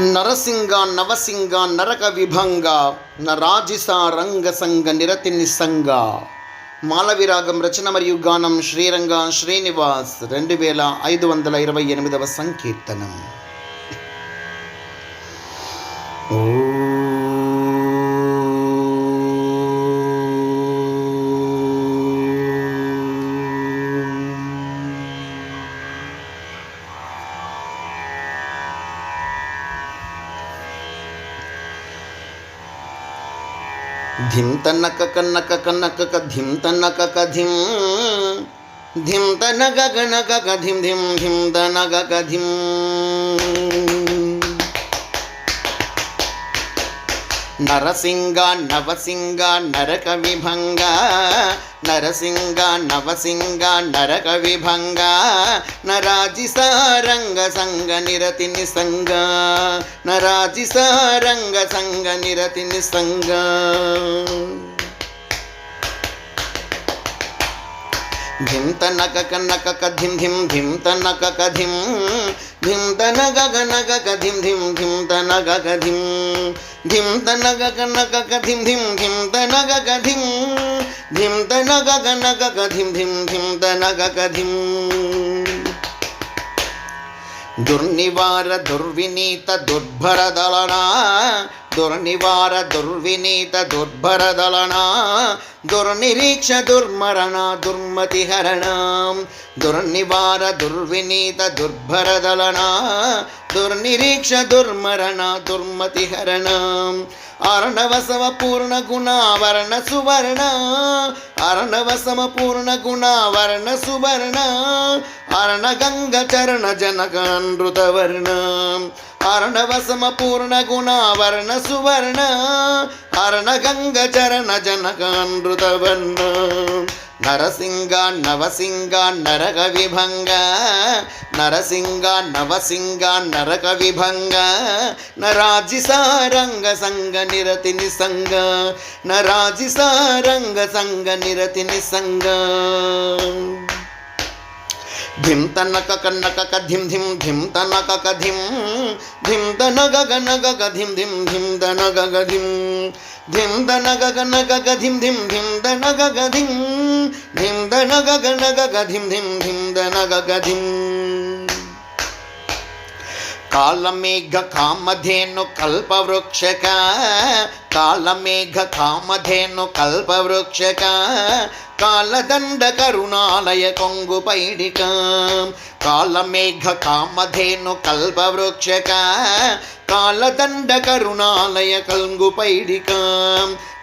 నరసింగ నవసింగ నరక విభంగ నరాజిస నిరతి నిస్సంగ. మాలవిరాగం రచన మరియు గానం శ్రీరంగ శ్రీనివాస్ రెండు వేల ఐదు వందల ఇరవై ఎనిమిదవ సంకీర్తనం. ధిం తన్నక కన్నక కన్నక క ధిం తన్నక క ధిం ధిం తనగ గణక క ధిం ధిం ధిం తనగ నరసింగ నవసింగ నరక విభంగ నరసింగ నవసింగ నరక విభంగ నరాజి సారంగ సంగ. నిరతి నిసంగ నరాజి సారంగ సంగ. నిరతి నిసంగ ధిం తనక కనక కధిం ధిం ధిం తనక కధిం ధిం తనగ గనక కధిం ధిం ధిం తనగ కధిం ధిం తనగ కనక కధిం ధిం ధిం తనగ కధిం ధిం తనగ గనక కధిం ధిం ధిం తనగ కధిం దుర్నివార దుర్వినీత దుర్భరదలనా దుర్నివార దుర్వినీత దుర్భరదలనా దుర్నిరీక్ష దుర్మరణ దుర్మతి హరణ దుర్నివార దుర్వినీత దుర్భరదలనా దుర్నిరీక్ష దుర్మరణ దుర్మతి హరణ అర్ణవసవ పూర్ణ గుణావరణ సువర్ణ. అరణవసమ పూర్ణ గుణావరణ సువర్ణ. అర్ణ గంగ చరణ జనక నృతవర్ణ అరణవసమ పూర్ణ గుణావరణ సువర్ణ అరణ గంగ చరణ జనకానృతవర్ణ నరసింగ నవసింగ నరక విభంగ నరసింగ నవసింగ నరక విభంగ నరాజి సారంగ సంగ నిరతి నిసంగ నరాజి సారంగ సంగ నిరతి నిసంగ ధిం తనక కన్నక కధిం ధిం ధిం తనక కధిం ధిం తనగ గగన గధిం ధిం ధిం దన గధిం ధిం దన గగన గధిం ధిం ధిం దన గధిం ధిం దన గగన గధిం ధిం ధిం దన గధిం కాలమేఘ కామధేను కల్పవృక్షక కాలమేఘ కామధేను కల్పవృక్షక ಕಾಲದಂಡ ಕರುಣಾಲಯ ಕೊಂಗು ಪೈಡಿಕ ಕಾಲಮೇಘ ಕಾಮಧೇನು ಕಲ್ಪವೃಕ್ಷಕ ಕಾಲದಂಡ ಕರುಣಾಲಯ ಕಂಗು ಪೈಡಿಕ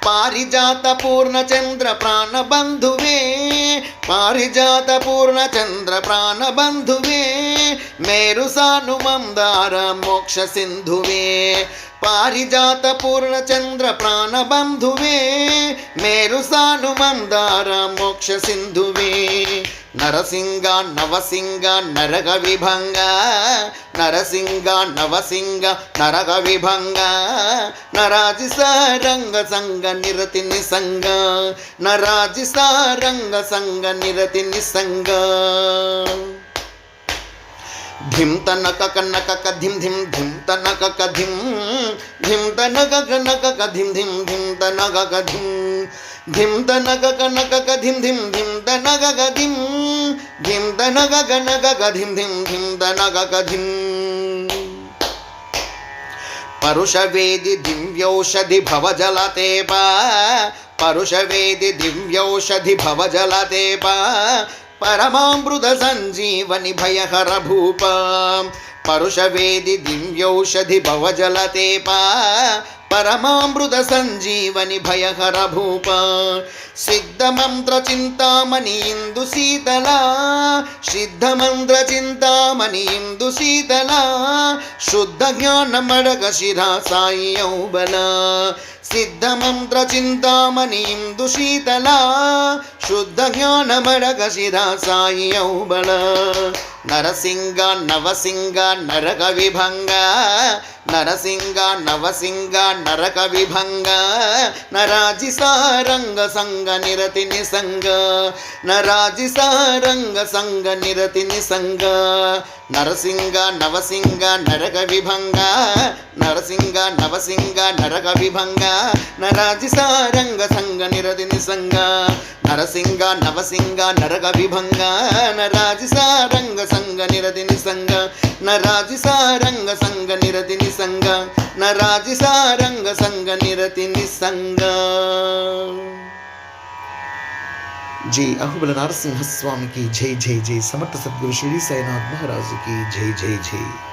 పారిజాత పూర్ణచంద్ర ప్రాణబంధువే పారిజాత పూర్ణచంద్ర ప్రాణబంధువే మేరు సాను మందార మోక్ష సింధువే పారిజాత పూర్ణచంద్ర ప్రాణబంధువే మేరు సాను మందార మోక్ష సింధువే నరసింగ నవసింగ నరక విభంగ. నరసింగ నవసింగ నరక విభంగ. నరాజి సారంగ సంగ నిరతి నిసంగ నరాజి సారంగ సంగ నిరతి నిసంగ ధిం తనక కనక కధిం ధిం ధిం తనక కధిం ధిం. తనక కనక కధిం ధిం ధిం తనక కధిం ధిం తనక కనక కధిం ధిం ధిం తనక కధిం ధిం తనక కనక కధిం ధిం ధిం తనక కధిం పరుషవేది దివ్యౌషధి భవజలతేప పరుషవేది దివ్యౌషధి భవజలతేప పరమామృత సంజీవని భయహర భూప పరుషవేది దివ్యౌషధి భవజలతేప పరమామృత సంజీవని భయహర భూప సిద్ధమంత్ర చింతామణి ఇందు శీతల సిద్ధమంత్ర చింతామణి ఇందు శీతల శుద్ధ జ్ఞానమడగ శిరా సాయి యౌబల సిద్ధమంత్ర చింతామణి ఇందు శీతల శుద్ధ జ్ఞానమడగ శిరా సాయి ఔబళ నరసింగ నవసింగ నరక విభంగ నరసింగ నవసింగ నరక విభంగ నరాజి సారంగ సంగ నిరతి నిసంగ నరాజి సారంగ సంగ నిరతి నిసంగ నరసింగ నవసింగ నరక విభంగ. నరసింగ నవసింగ నరక విభంగ. నరాజి సారంగ సంగ నిరది నిసంగ నరసింగ నవసింగ నరక విభంగ. నరాజి సారంగ సంగ నిరది నిసంగ నరాజి సారంగ సంగ నిరతి నిసంగ నరాజి సారంగ సంగ నిరతి నిసంగ जय अहुबल नारसिंह स्वामी की जय जय जय, समर्थ सदगुरु श्री साईनाथ महाराज की जय जय जय।